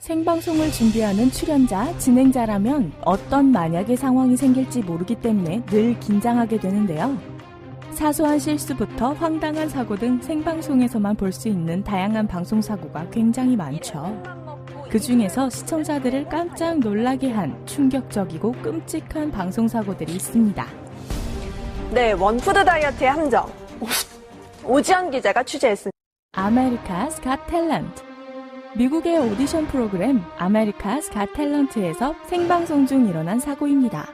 생방송을 준비하는 출연자, 진행자라면 어떤 만약의 상황이 생길지 모르기 때문에 늘 긴장하게 되는데요. 사소한 실수부터 황당한 사고 등 생방송에서만 볼 수 있는 다양한 방송사고가 굉장히 많죠. 그 중에서 시청자들을 깜짝 놀라게 한 충격적이고 끔찍한 방송사고들이 있습니다. 네, 원푸드 다이어트의 함정. 오지연 기자가 취재했습니다. 아메리카스 갓 탤런트 미국의 오디션 프로그램 아메리카스 갓 탤런트에서 생방송 중 일어난 사고입니다.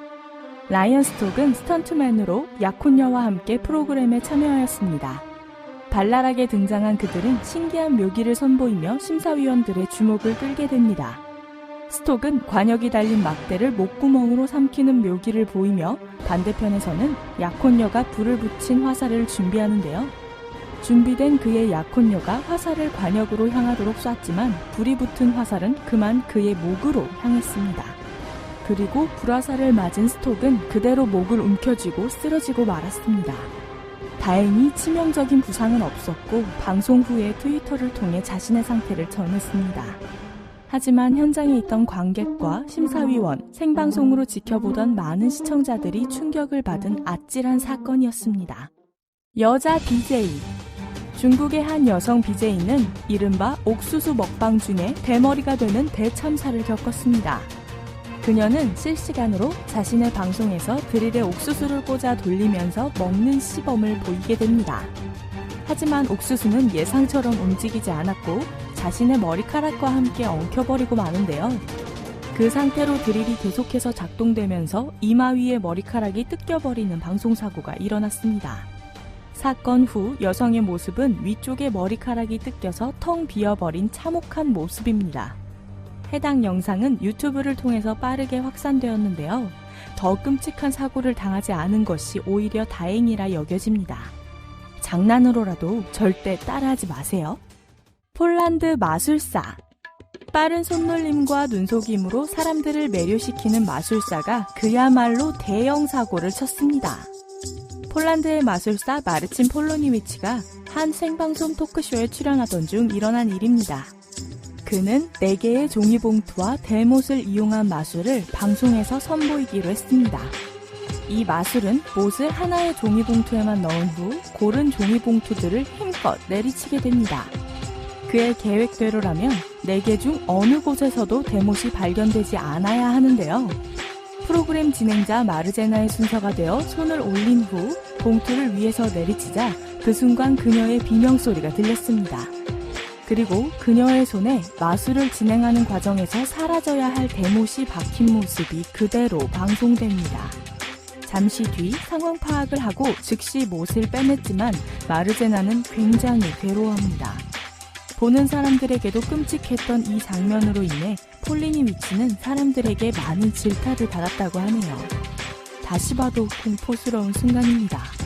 라이언 스톡은 스턴트맨으로 약혼녀와 함께 프로그램에 참여하였습니다. 발랄하게 등장한 그들은 신기한 묘기를 선보이며 심사위원들의 주목을 끌게 됩니다. 스톡은 관역이 달린 막대를 목구멍으로 삼키는 묘기를 보이며 반대편에서는 약혼녀가 불을 붙인 화살을 준비하는데요. 준비된 그의 약혼녀가 화살을 관역으로 향하도록 쐈지만 불이 붙은 화살은 그만 그의 목으로 향했습니다. 그리고 불화살을 맞은 스톡은 그대로 목을 움켜쥐고 쓰러지고 말았습니다. 다행히 치명적인 부상은 없었고 방송 후에 트위터를 통해 자신의 상태를 전했습니다. 하지만 현장에 있던 관객과 심사위원, 생방송으로 지켜보던 많은 시청자들이 충격을 받은 아찔한 사건이었습니다. 여자 BJ 중국의 한 여성 BJ는 이른바 옥수수 먹방 중에 대머리가 되는 대참사를 겪었습니다. 그녀는 실시간으로 자신의 방송에서 드릴에 옥수수를 꽂아 돌리면서 먹는 시범을 보이게 됩니다. 하지만 옥수수는 예상처럼 움직이지 않았고 자신의 머리카락과 함께 엉켜버리고 마는데요. 그 상태로 드릴이 계속해서 작동되면서 이마 위에 머리카락이 뜯겨버리는 방송사고가 일어났습니다. 사건 후 여성의 모습은 위쪽에 머리카락이 뜯겨서 텅 비어버린 참혹한 모습입니다. 해당 영상은 유튜브를 통해서 빠르게 확산되었는데요. 더 끔찍한 사고를 당하지 않은 것이 오히려 다행이라 여겨집니다. 장난으로라도 절대 따라하지 마세요. 폴란드 마술사. 빠른 손놀림과 눈속임으로 사람들을 매료시키는 마술사가 그야말로 대형 사고를 쳤습니다. 폴란드의 마술사 마르친 폴로니위치가 한 생방송 토크쇼에 출연하던 중 일어난 일입니다. 그는 4개의 종이봉투와 대못을 이용한 마술을 방송에서 선보이기로 했습니다. 이 마술은 못을 하나의 종이봉투에만 넣은 후 고른 종이봉투들을 힘껏 내리치게 됩니다. 그의 계획대로라면 4개 중 어느 곳에서도 대못이 발견되지 않아야 하는데요. 프로그램 진행자 마르제나의 순서가 되어 손을 올린 후 봉투를 위에서 내리치자 그 순간 그녀의 비명소리가 들렸습니다. 그리고 그녀의 손에 마술을 진행하는 과정에서 사라져야 할 대못이 박힌 모습이 그대로 방송됩니다. 잠시 뒤 상황 파악을 하고 즉시 못을 빼냈지만 마르제나는 굉장히 괴로워합니다. 보는 사람들에게도 끔찍했던 이 장면으로 인해 폴리니 위치는 사람들에게 많은 질타를 받았다고 하네요. 다시 봐도 공포스러운 순간입니다.